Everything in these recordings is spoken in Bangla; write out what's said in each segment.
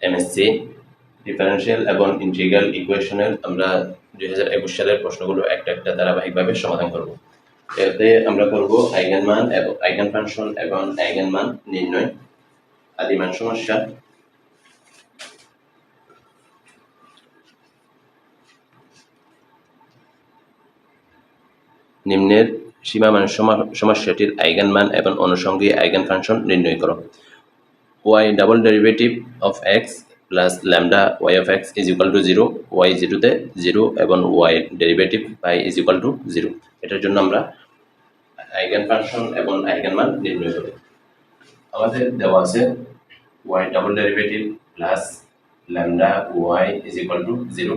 এমএসসি ডিফারেনশিয়াল এবং ইন্টিগ্রাল ইকুয়েশনের আমরা দুই হাজার একুশ সালের প্রশ্নগুলো একটা একটা ধারাবাহিকভাবে সমাধান করব। এতে আমরা করব আইগেন মান এবং আইগেন ফাংশন এবং আইগেন মান নির্ণয়। আদিমান সমস্যা। নিম্নের সীমামান সমা- সমস্যাটির আইগেন মান এবং অনুষঙ্গী আইগেন ফাংশন নির্ণয় করো। Y double derivative of x plus lambda y of x is equal to 0 y জিরোতে 0 এবং y derivative y is equal to 0 এটার জন্য আমরা আইগেন ফাংশন এবং আইগেন মান নির্ণয় করি আমাদের দেওয়া আছে y double derivative plus lambda y is equal to 0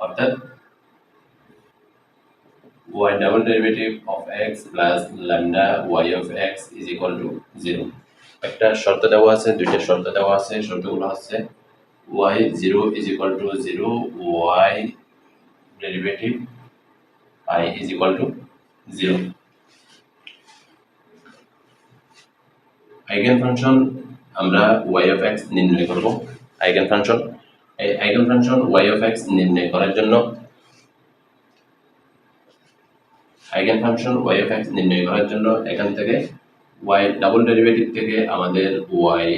অর্থাৎ y double derivative of x plus lambda y of x is equal to 0 একটা শর্ত দেওয়া আছে, দুইটা শর্ত দেওয়া আছে, শর্তগুলো হচ্ছে y 0 is equal to 0 y derivative i is equal to 0 eigen function আমরা y of x নির্ণয় করব। আইগেন ফাংশন এই eigen function y of x নির্ণয় করার জন্য eigen function y of x নির্ণয় করার জন্য এখান থেকে y ডাবল ডেরিভেটিভ থেকে আমাদের y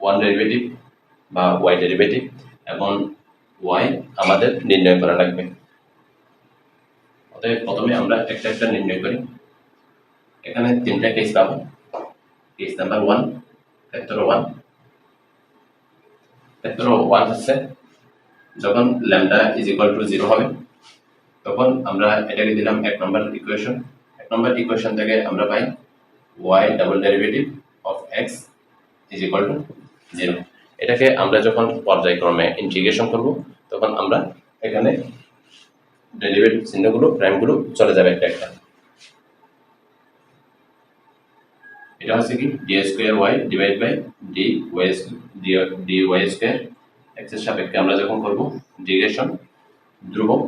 ওয়ান ডেরিভেটিভ বা y ডেরিভেটিভ এবং y আমাদের নির্ণয় করা লাগবে। অতএব প্রথমে আমরা একটা একটা নির্ণয় করি। এখানে তিনটা কেস পাবো। কেস নাম্বার ওয়ান ক্ষেত্র ওয়ান ক্ষেত্র ওয়ান হচ্ছে যখন lambda is equal to zero হবে, তখন আমরা এটাকে দিলাম এক নম্বর ইকুয়েশন এক নম্বর ইকুয়েশন থেকে আমরা পাই y double derivative of x is equal to zero এটাকে আমরা যখন পর্যায়ক্রমে ইন্টিগ্রেশন করব, তখন আমরা এখানে ডেরিভেটিভ চিহ্নগুলো, প্রাইমগুলো চলে যাবে একটা একটা। এটা হচ্ছে কি? D square y divide by d y d y square এক্সের সাপেক্ষে আমরা যখন করব ইন্টিগ্রেশন ধ্রুবক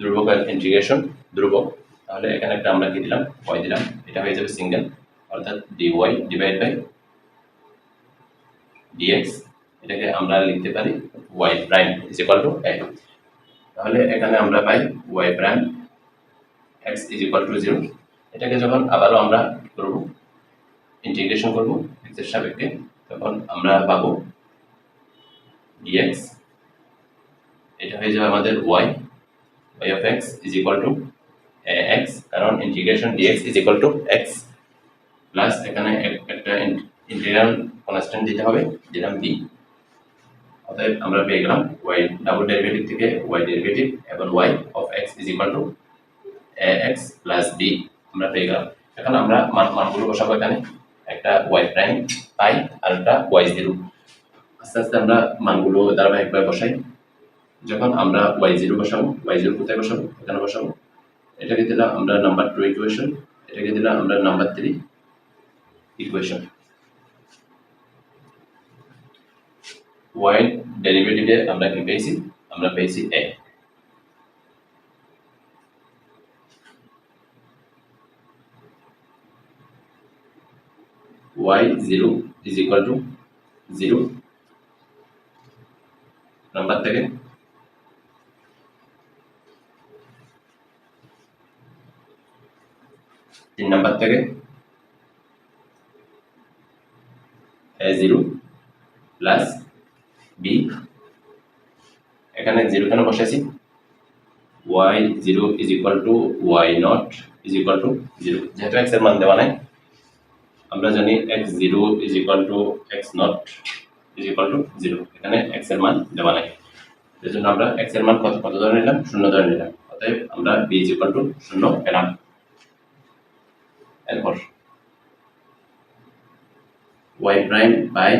ধ্রুবকের ইন্টিগ্রেশন ধ্রুবক। তাহলে এখানে একটা আমরা কি দিলাম? ওয়াই দিলাম। এটা হয়ে যাবে সিঙ্গেল অর্থাৎ ওয়াই ডিভাইড বাই ডিএক্স এটাকে আমরা লিখতে পারি y prime is equal to a তাহলে এখানে আমরা পাই y prime x is equal to zero এটাকে যখন আবারও আমরা করব? ইন্টিগ্রেশন করব এক্সের সাপেক্ষে। তখন আমরা পাবো ডিএক্স এটা হয়ে যাবে আমাদের y y of x is equal to x কারণ integration dx is equal to x plus এখানে এক- একটা ইন্টিগ্রাল কনস্ট্যান্ট দিতে হবে দিলাম b অতএব আমরা পেয়ে গেলাম y ডাবল ডেরিভেটিভ থেকে y ডেরিভেটিভ এবং y of x is equal to x plus d আমরা পেয়ে গেলাম। এখন আমরা মান, মানগুলো বসাবো এখানে, একটা y প্রাইম পাই আর একটা y জিরো আস্তে আস্তে আমরা মানগুলো ধারাবাহিকভাবে বসাই। যখন আমরা ওয়াই জিরো বসাবো ওয়াই জিরো কোথায় বসাবো? এখানে বসাবো। এটাকে দিলাম আমরা নাম্বার টু ইকুয়েশন এটাকে দিলাম আমরা নাম্বার থ্রি ইকুয়েশন ওয়াই ডেরিভেটিভে আমরা কি পেয়েছি? আমরা পেয়েছি a y zero is equal to zero number থেকে তিন নাম্বার থেকে? A zero plus b. এখানে জিরো কেন বসাইছি y zero is equal to y not is equal to zero. যেহেতু এক্সের মান দেওয়া নাই, আমরা জানি x zero is equal to x not is equal to zero. এখানে এক্সের মান দেওয়া নাই। এর জন্য আমরা এক্সের মান কত কত ধরে নিলাম? শূন্য ধরে নিলাম। অতএব আমরা বি ইজ ইকুয়াল টু শূন্য পেলাম। এরপর ওয়াই প্রাইম বাই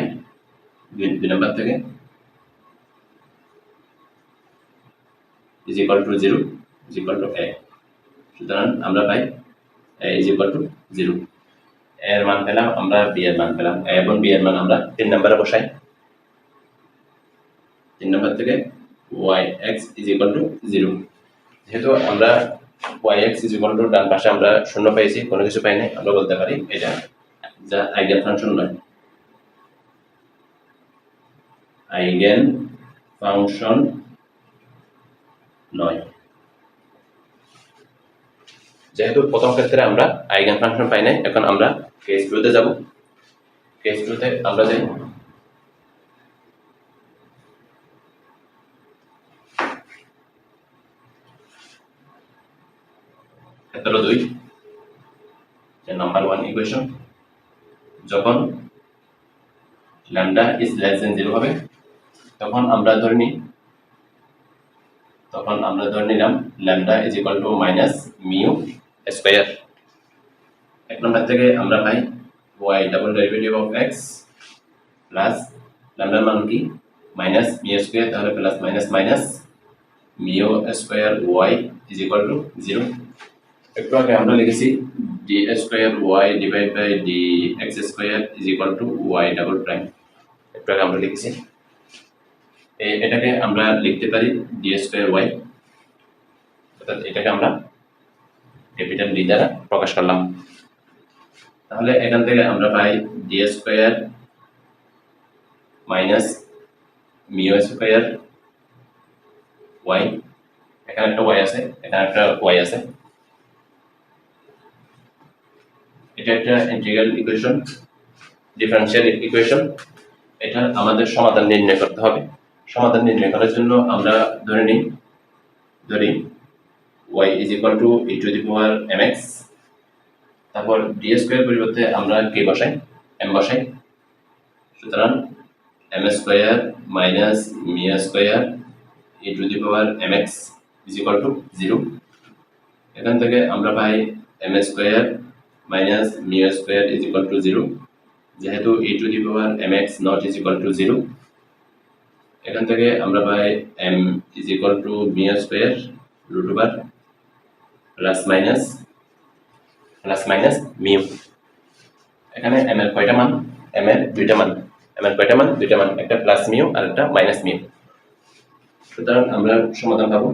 দুই নাম্বার থেকে is equal to zero is equal to a সুতরাং আমরা পাই a is equal to zero এর মান পেলাম আমরা বি এর মান পেলাম এ এবং বি এর মান আমরা তিন নম্বরে বসাই। তিন নম্বর থেকে y x is equal to zero যেহেতু আমরা y x is equal to ডান পাশে আমরা শূন্য পেয়েছি, কোনো কিছু পাই নাই, আমরা বলতে পারি এটা যা আইগেন ফাংশন নয় আইগেন ফাংশন নয়। যেহেতু প্রথম ক্ষেত্রে আমরা আইগেন ফাংশন পাই নাই, এখন আমরা কেস টুতে যাব। কেস টুতে আমরা যাই ক্ষেত্র দুই, যে নাম্বার ওয়ান ইকুয়েশন যখন lambda is less than zero হবে, তখন আমরা ধরে নিই, তখন আমরা ধরে নিলাম lambda is equal to minus mu square এক নম্বর থেকে আমরা পাই y double derivative of x plus ল্যামডার মান কি? মাইনাস মিউ স্কোয়ার তাহলে plus minus minus mu square y is equal to zero একটু আগে আমরা লিখেছি d square y divide by d x square is equal to y double prime একটু আগে আমরা লিখেছি। এটাকে আমরা লিখতে পারি ডি স্কোয়ার ওয়াই অর্থাৎ এটাকে আমরা ক্যাপিটাল ডি দ্বারা প্রকাশ করলাম। তাহলে এখান থেকে আমরা পাই d square minus mu square y এখানে একটা ওয়াই আছে, এখানে একটা ওয়াই আছে। এটা একটা ইন্টিগ্রাল ইকুয়েশন ডিফারেনশিয়াল ইকুয়েশন এটা আমাদের সমাধান নির্ণয় করতে হবে। সমাধান নির্ণয় করার জন্য আমরা ধরে নিই, ধরি y is equal to e to the power mx, তারপর ডি স্কোয়ার পরিবর্তে আমরা কে বসাই, m বসাই। সুতরাং m square minus mu square e to the power mx is equal to zero এখান থেকে আমরা পাই m square minus mu square is equal to zero যেহেতু e to the power mx not is equal to zero এখান থেকে আমরা পাই m is equal to mu square root over plus minus plus minus mu এখানে এম এর কয়টা মান? এম এর দুইটা মান। এম এর কয়টা মান? দুইটা মান। একটা প্লাস মিউ আর একটা মাইনাস মিউ সুতরাং আমরা সমাধান পাবো।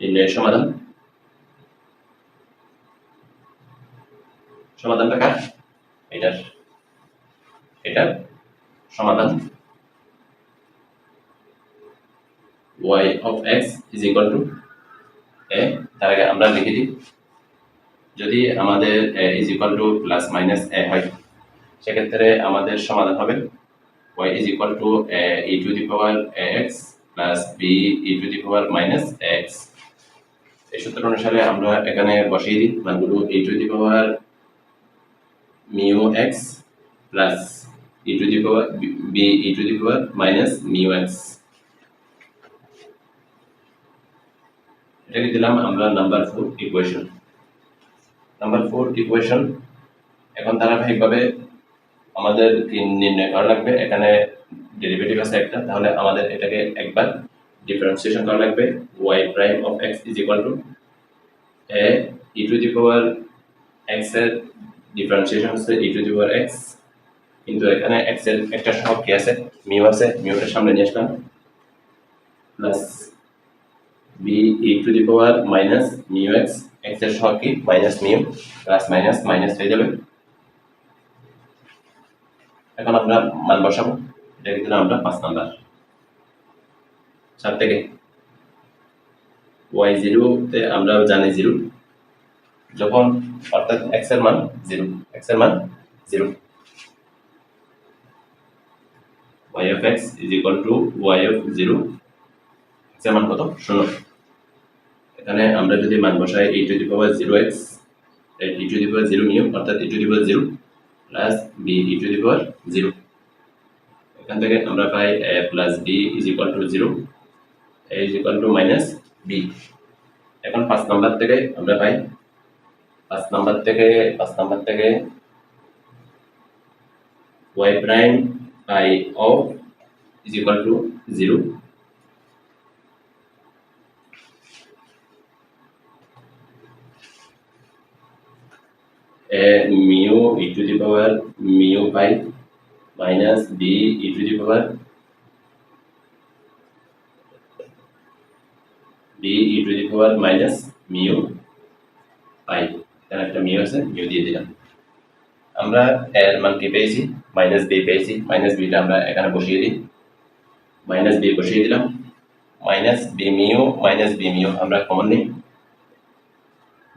নির্ণয়ের সমাধান। সমাধানটা কার এটার এটার সমাধান। y of x is equal to a, তার আগে আমরা লিখে দিই। যদি আমাদের is equal to plus minus a হয়, সেক্ষেত্রে আমাদের সমাধান হবে y is equal to e to the power x plus b e to the power minus x এই সূত্র অনুসারে আমরা এখানে বসিয়ে দিই, মানগুলো e to the power mu x plus e to the power b e to the power minus mu x এটাকে দিলাম আমরা number four equation number four equation এখন ধারাবাহিকভাবে আমাদের নির্ণয় করা লাগবে? এখানে ডেরিভেটিভ আছে একটা, তাহলে আমাদের এটাকে একবার ডিফারেন্সিয়েশন করা লাগবে। y prime of x is equal to a e to the power x এর ডিফারেন্সিয়েশন হচ্ছে e to the power x কিন্তু এখানে x এর একটা সহগ কি আছে? মিউ আছে মিউটার সামনে নিয়ে আসলাম। Plus b e to the power minus mu x এক্সের সহগ কি? Minus mu plus minus minus হয়ে যাবে। এখন আমরা মান বসাবো। এটা দিলাম আমরা পাঁচ নাম্বার। চার থেকে ওয়াই জিরোতে আমরা জানি জিরো যখন অর্থাৎ এক্সের মান জিরো এক্সের মান zero y of x is equal to y of 0 x এর মান কত? শূন্য এখানে আমরা যদি মান বসাই e to the power 0x e to the power 0 mu অর্থাৎ e to the power 0 plus b e to the power 0 এখান থেকে আমরা পাই a plus b is equal to 0 a is equal to minus b এখন পাঁচ নাম্বার থেকে আমরা পাই পাঁচ নাম্বার থেকে পাঁচ নাম্বার থেকে y prime i of is equal to 0 a mu e to the power mu pi minus b e to the power b e to the power minus mu pi এখানে একটা মিউ আছে মিউ দিয়ে দিলাম। আমরা এর মান কি পেয়েছি? মাইনাস বি পেয়েছি। মাইনাস বিটা আমরা এখানে বসিয়ে দিই। মাইনাস বি বসিয়ে দিলাম। Minus B mu minus B mu, আমরা কমন নিই।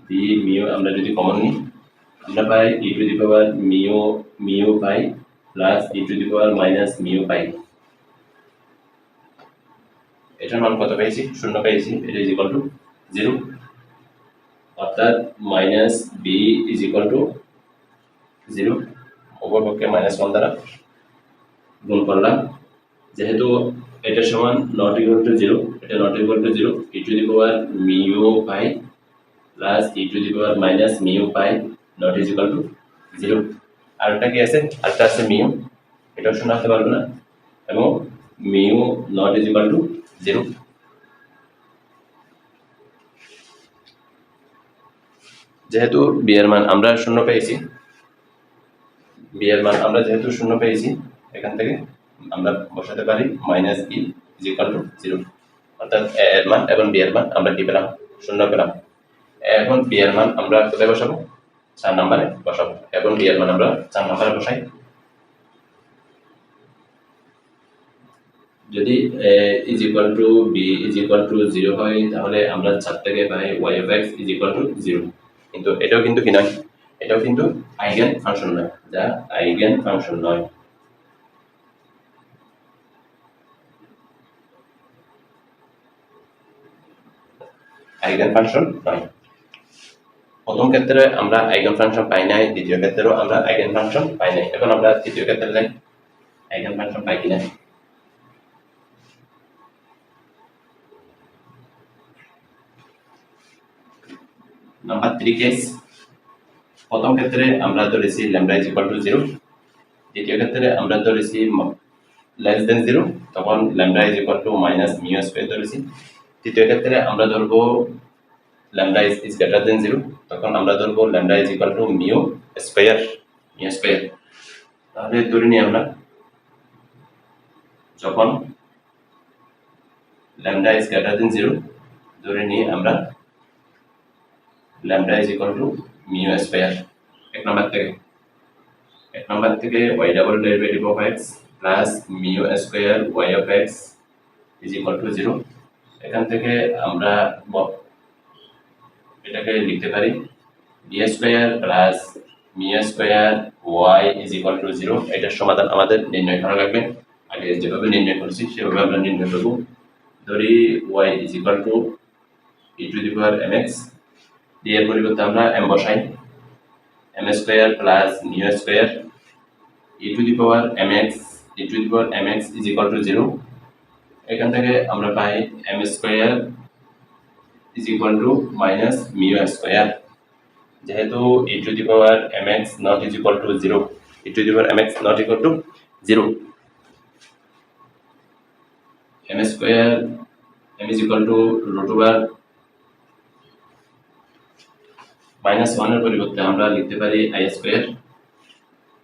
বি মিউ আমরা যদি কমন নিই, আমরা পাই e to the power mu mu pi plus e to the power minus mu pi. এটার মান কত পেয়েছি? শূন্য পেয়েছি। এটা ইজ ইকুয়াল টু জিরো অর্থাৎ minus b is equal to zero অপরপক্ষে মাইনাস ওয়ান দ্বারা গুণ করলাম। যেহেতু এটার সমান নট ইকুয়াল টু জিরো এটা not equal to zero e to the power mu pi plus e to the power minus mu pi not is equal to zero আরেকটা কি আছে? আরেকটা আছে মিউ এটাও হতে পারবে না। এবং mu not is equal to zero যেহেতু বি এর মান আমরা শূন্য পেয়েছি বি এর মান আমরা যেহেতু শূন্য পেয়েছি, এখান থেকে আমরা বসাতে পারি minus b is equal to zero অর্থাৎ এ এর মান এবং বি এর মান আমরা কি পেলাম? শূন্য পেলাম। এখন বি এর মান আমরা কোথায় বসাবো? চার নম্বরে বসাবো। এখন বি এর মান আমরা চার নম্বরে বসাই। যদি a is equal to b is equal to zero হয়, তাহলে আমরা চার থেকে পাই y f x is equal to zero কিন্তু এটাও কিন্তু কি নয়? এটাও কিন্তু আইগেন ফাংশন নয়, যা আইগেন ফাংশন নয়। আইগেন ফাংশন নয়। প্রথম ক্ষেত্রে আমরা আইগেন ফাংশন পাই নাই, দ্বিতীয় ক্ষেত্রেও আমরা আইগেন ফাংশন পাই নাই। এখন আমরা তৃতীয় ক্ষেত্রে যাই। আইগেন ফাংশন পাই কিনা নাম্বার থ্রি কেস প্রথম ক্ষেত্রে আমরা ধরেছি lambda is equal to zero দ্বিতীয় ক্ষেত্রে আমরা ধরেছি লেস দেন জিরো তখন lambda is equal to minus mu square ধরেছি। তৃতীয় ক্ষেত্রে আমরা ধরবো lambda is is greater than zero তখন আমরা ধরবো lambda is equal to mu square mu square তাহলে ধরে নিই আমরা, যখন lambda is greater than zero ধরে নিই আমরা lambda is equal to mu square এক নম্বর থেকে এক নম্বর থেকে y double derivative of x plus mu square y of x is equal to zero এখান থেকে আমরা এটাকে লিখতে পারি b square plus mu square y is equal to zero এটার সমাধান আমাদের নির্ণয় করা লাগবে। আগে যেভাবে নির্ণয় করছি, সেভাবে আমরা নির্ণয় করব। ধরি y is equal to e to the power m x d এর পরিবর্তে আমরা এম বসাই। M square plus mu square e to the power m x e to the power m x is equal to zero এখান থেকে আমরা পাই m square is equal to minus mu square যেহেতু e to the power m x not is equal to zero e to the power m x not equal to zero m square m is equal to root over minus ওয়ানের পরিবর্তে আমরা লিখতে পারি আই স্কোয়ার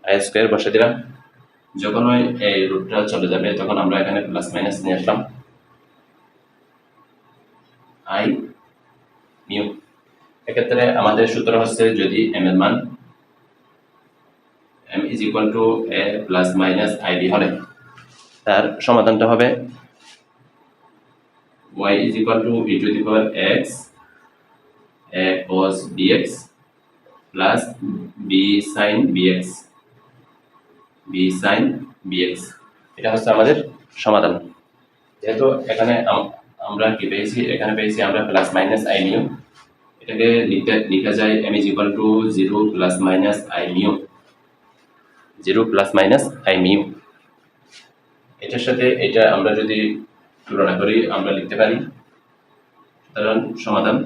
আই স্কোয়ার বসে দিলাম। যখন ওই এই রুটটা চলে যাবে তখন আমরা এখানে প্লাস মাইনাস নিয়ে আসলাম। আই মিউ এক্ষেত্রে আমাদের সূত্র হচ্ছে যদি এম এর মান m is equal to a plus minus i b হলে তার সমাধানটা হবে y is equal to e to the power x a cos bx plus b sin bx b sin bx এটা হচ্ছে আমাদের সমাধান। যেহেতু এখানে আমরা কি পেয়েছি? এখানে পেয়েছি আমরা প্লাস মাইনাস আই নিউ এটাকে লিখতে লেখা যায় m is equal to zero plus minus i mu zero plus minus i mu এটার সাথে এটা আমরা যদি তুলনা করি, আমরা লিখতে পারি। সুতরাং সমাধান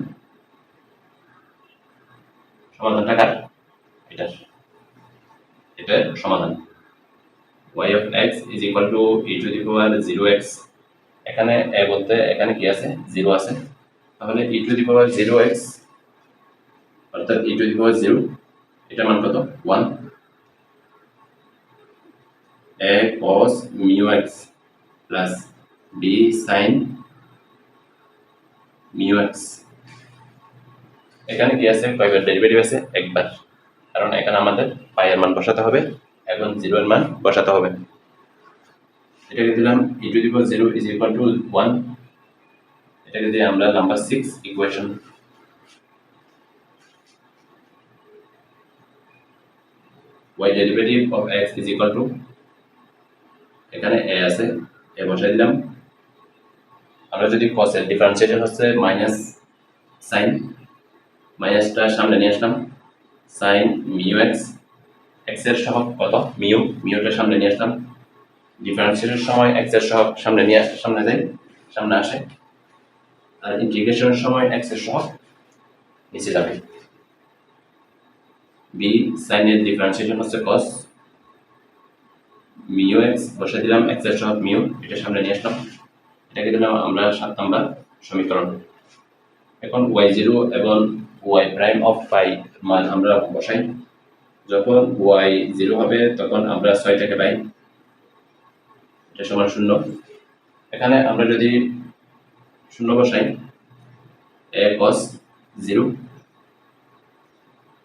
সমাধানটা কার এটার এটার সমাধান y of x is equal to e to the power 0x এখানে a বলতে এখানে কি আছে 0 আছে তাহলে e to the power 0x অর্থাৎ e to the power 0 এটা মান কত 1 a cos mu x plus b sin mu x এখানে কি আছে? কয়বার ডেরিভেটিভ আছে, একবার। কারণ এখানে আমাদের পাই এর মান বসাতে হবে, এখন জিরো এর মান বসাতে হবে। এটাকে দিলাম e to the zero is equal to one এটাকে দিয়ে আমরা number six equation y derivative of x is equal to এখানে a আছে, a বসাই দিলাম। আমরা যদি এর ডিফারেন্সিয়েশন হচ্ছে মাইনাস সাইন মাইনাসটা সামনে নিয়ে আসলাম। Sine mu x. এক্সের সহগ কত? মিউ। মিউটা সামনে নিয়ে আসলাম। ডিফারেন্সিয়েশনের সময় এক্সের সহগ সামনে নিয়ে আস- সামনে যায় সামনে আসে। আর ইন্টিগ্রেশনের সময় এক্সের সহগ নিচে যাবে। বি সাইনের ডিফারেন্সিয়েশন হচ্ছে cos মিউ এক্স বসে দিলাম এক্সের সহগ মিউ। এটা সামনে নিয়ে আসলাম। এটাকে দিলাম আমরা সাত নম্বর সমীকরণ। এখন ওয়াই জিরো এবং ওয়াই প্রাইম অফ পাই মান আমরা বসাই। যখন ওয়াই জিরো হবে, তখন আমরা ছয়টাকে পাই। এটা সমান শূন্য। এখানে আমরা যদি শূন্য বসাই a cos zero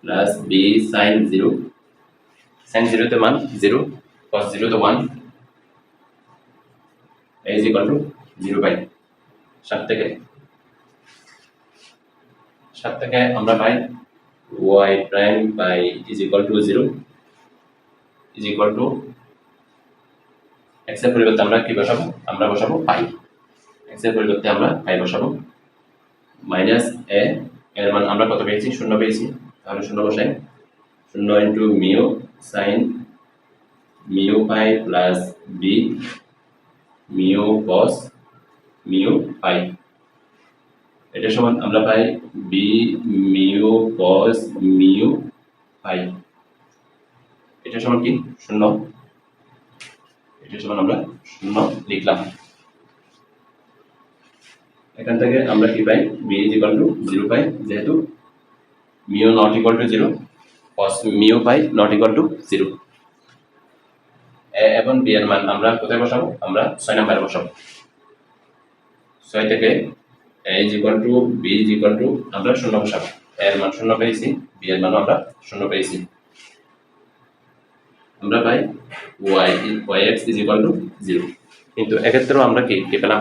plus b sine zero sine জিরোতে মান জিরো কস জিরোতে one a is equal to zero পাই সাত থেকে। সাত থেকে আমরা পাই। Y prime by is equal to zero is equal to এক্সের পরিবর্তে আমরা কি বসাবো? আমরা বসাবো পাই। এক্সের পরিবর্তে আমরা পাই বসাবো। মাইনাস এ এর মান আমরা কত পেয়েছি? শূন্য পেয়েছি। তাহলে শূন্য বসাই। শূন্য into mu sine mu pi plus B mu cos mu pi. এটা সমান আমরা পাই B mu cos mu pi এটা সমান কি? শূন্য। এটা সমান আমরা শূন্য লিখলাম। এখান থেকে আমরা কি পাই? B is equal to zero পাই, যেহেতু mu not equal to zero cos mu pi not equal to zero এবং বি এর মান আমরা কোথায় বসাবো? আমরা ছয় নম্বরে বসাবো। ছয় থেকে a is equal to b আমরা শূন্য এর মান শূন্য পেয়েছি এর মানও আমরা শূন্য পেয়েছি। আমরা পাই কিন্তু এক্ষেত্রেও আমরা কি কি পেলাম?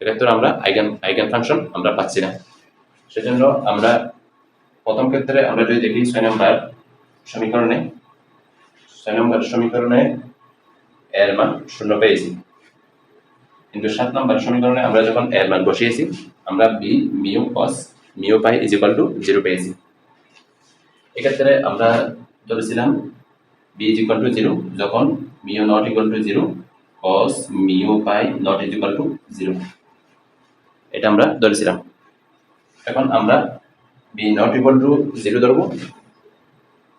এক্ষেত্রে আমরা আইগেন আইগেন ফাংশন আমরা পাচ্ছি না। সেজন্য আমরা প্রথম ক্ষেত্রে আমরা যদি দেখি ছয় নম্বর সমীকরণে, ছয় নম্বর সমীকরণে এর মান শূন্য পেয়েছি। কিন্তু সাত নম্বর সমীকরণে আমরা যখন এর মান বসিয়েছি, আমরা b mu cos mu pi is equal to zero পেয়েছি। এক্ষেত্রে আমরা ধরেছিলাম b is equal to zero যখন mu not equal to zero cos mu pi not is equal to zero এটা আমরা ধরেছিলাম। এখন আমরা b not equal to zero ধরবো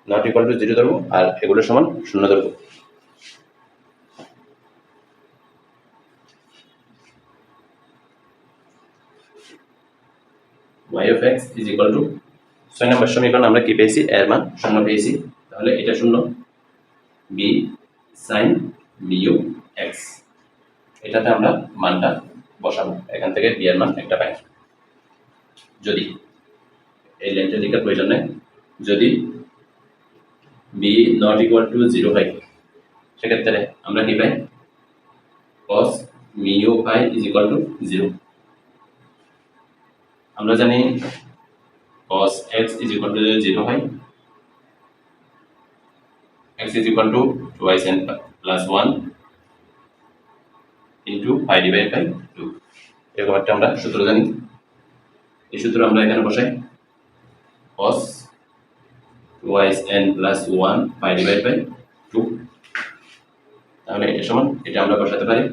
নট ইকুয়াল টু জিরো ধরবো, আর এগুলো সমান শূন্য ধরবো। Y of x is equal to, ছয় নম্বর সমীকরণ আমরা কি পেয়েছি? এর মান শূন্য পেয়েছি। তাহলে এটা শূন্য। বি সাইন মিউ এক্স এটাতে আমরা মানটা বসাবো। এখান থেকে বি এর মান একটা পাই। যদি এই লাইনটা লেখার প্রয়োজন নেই। যদি b not equal to zero হয়, সেক্ষেত্রে আমরা কি পাই? cos mu pi is equal to zero আমরা জানি cos x is equal to 0 হয়। x is equal to 2 n plus 1 into pi divided by 2 এরকম একটা আমরা সূত্র জানি। এই সূত্র আমরা এখানে বসাই। cos n plus one pi divide by two তাহলে এটা এটা আমরা বসাতে পারি।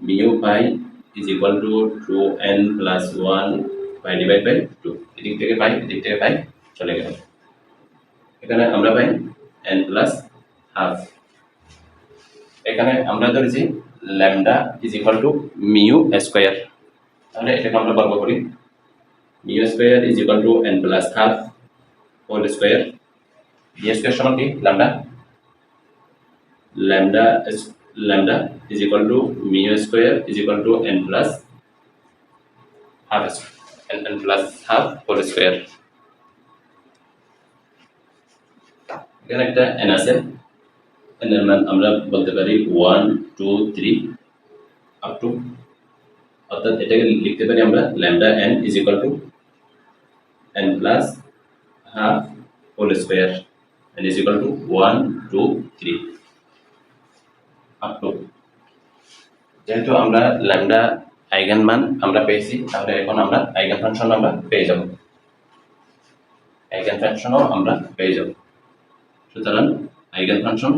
Mu pi is equal to two n plus one pi divide by two এদিক থেকে পাই, এদিক থেকে পাই, চলে গেল। এখানে আমরা পাই এন প্লাস হাফ এখানে আমরা ধরেছি lambda is equal to mu square তাহলে এটাকে আমরা বর্গ করি। Mu square is equal to n plus half whole square b square সমান কি? Lambda lambda lambda is equal to mu square is equal to n plus half square n n plus half whole square. এখানে একটা n আছে। এর মান আমরা বলতে পারি one two three up to অর্থাৎ এটাকে লিখতে পারি আমরা lambda n is equal to n plus half whole square n is equal to one two three up to যেহেতু আমরা ল্যামডা আইগেন মান আমরা পেয়েছি, তাহলে এখন আমরা আইগেন ফাংশন আমরা পেয়ে যাব। আইগেন ফাংশনও আমরা পেয়ে যাব। সুতরাং eigen function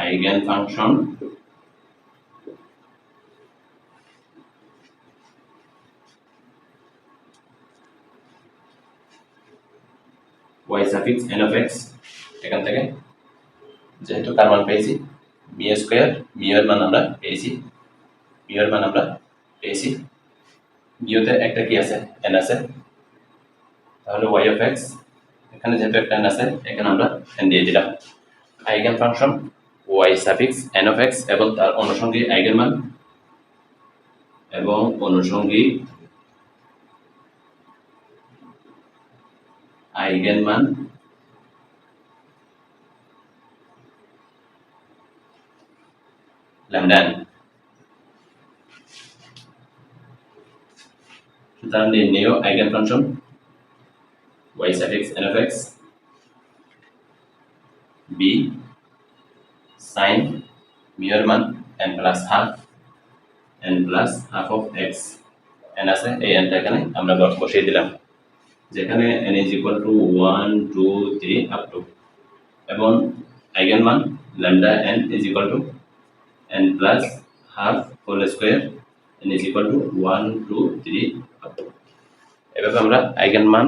eigen function y suffix n of x, এখান থেকে যেহেতু কার মান পেয়েছি মিউ স্কোয়ার মিউ এর মান আমরা পেয়েছি মিউ এর মান আমরা পেয়েছি। মিউতে একটা কি আছে? N আছে। তাহলে y of x, এখানে যেহেতু একটা n আছে, এখানে আমরা n দিয়ে দিলাম। Eigen function y suffix n of x, এবং তার অনুষঙ্গী আইগেন মান, এবং অনুষঙ্গী আইগেন মান lambda n সুতরাং নির্ণেয় eigen function y suffix n of x, b sin mu এর মান n plus half n plus half of x. N আছে, এই n এখানে আমরা বস- বসিয়ে দিলাম। যেখানে n is equal to one two three up to এবং আইগেন মান lambda n is equal to n plus half whole square n equal to one two three up এভাবে আমরা আইগেন মান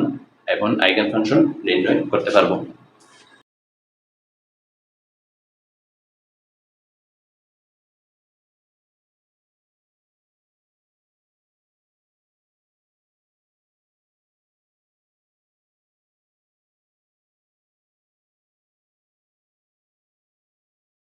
এবং আইগেন ফাংশন নির্ণয় করতে পারব।